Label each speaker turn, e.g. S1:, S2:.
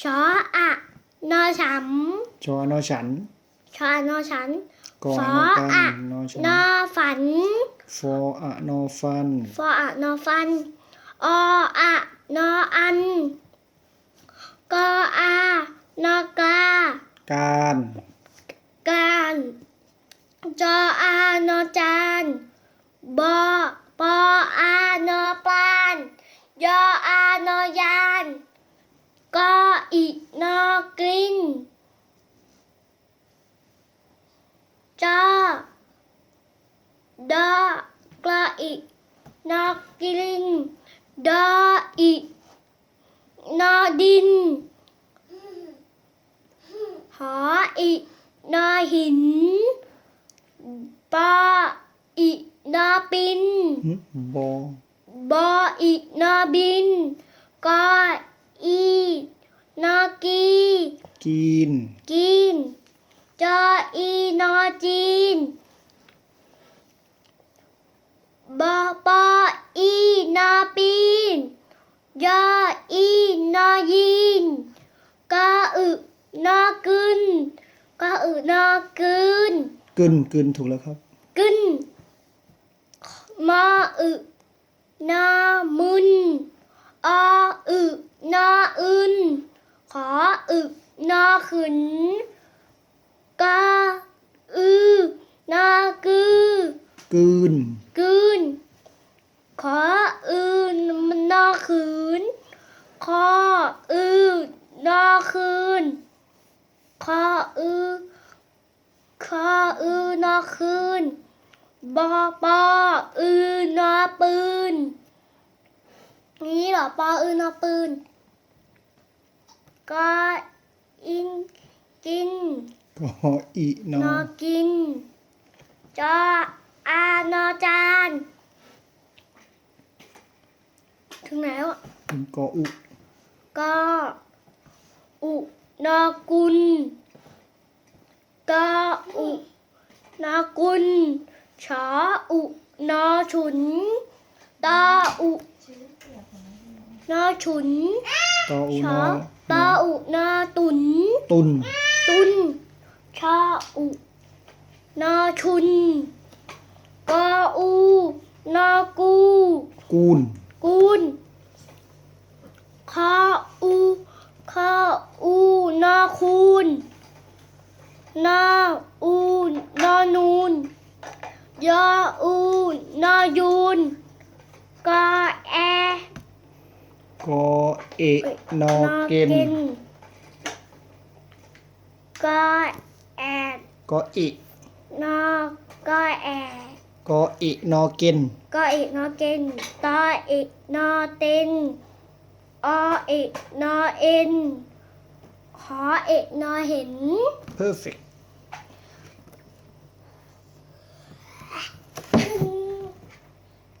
S1: ชออะนอฉัม
S2: ชอนอฉัน
S1: ชอนอฉัน
S2: กอ
S1: ฟ
S2: น
S1: อ
S2: อกั
S1: อะ
S2: นนอฉัน
S1: นอฝัน
S2: ฟออะนอฟัน
S1: ฟออะนอฟันออะนออันกออานอกา
S2: การ
S1: การจออานอจานบอปออานอปานยออ นอกลิ้นจอดอกระอีนอกลิ้นดออีนอดินหออีนอหินปออีนอปิน
S2: หึบอบ
S1: ออีนอบินกออี นอกี
S2: กิน
S1: กิน จออีนอจีนบอปออีนอปีนยออีนอยินกออึนอกึนกออึนอกึน
S2: กึนกึนถูกแล้วครับ
S1: กึนมออึนามุนออึนาอึนข ออึนาขึ้นกาอือนากือ
S2: กึน
S1: กึนขออือนนาขืนขออือนอคืนขออือขออือนอคืนบอปออือนอปืนนี่เหรอปออือนอปืน ก็อินกิน
S2: กออีนอน
S1: อกิน จออานอจาน ถึงไหนแล้วอะ
S2: เป็นกออุ
S1: ก็อุนอกุลก็อุนอกุลชออุนอฉุนตออุน อฉุน
S2: ตออุ
S1: ช
S2: น
S1: อ
S2: อ
S1: ตออุนอตุน
S2: ตุน
S1: ตุน ชออุนอชุนกออูนอกู
S2: กูน
S1: กูนคออูคออูนอคูนนออูนอนูนยออูนอยูนกอแอ ก
S2: อเอะนอเกน
S1: กอแอด
S2: กออิ
S1: นอก็แอด
S2: กออินอเกน
S1: ก็อีกนอเกนตออีกนอเต็นออีกนอเอ็นขออีกนอเห็น
S2: perfect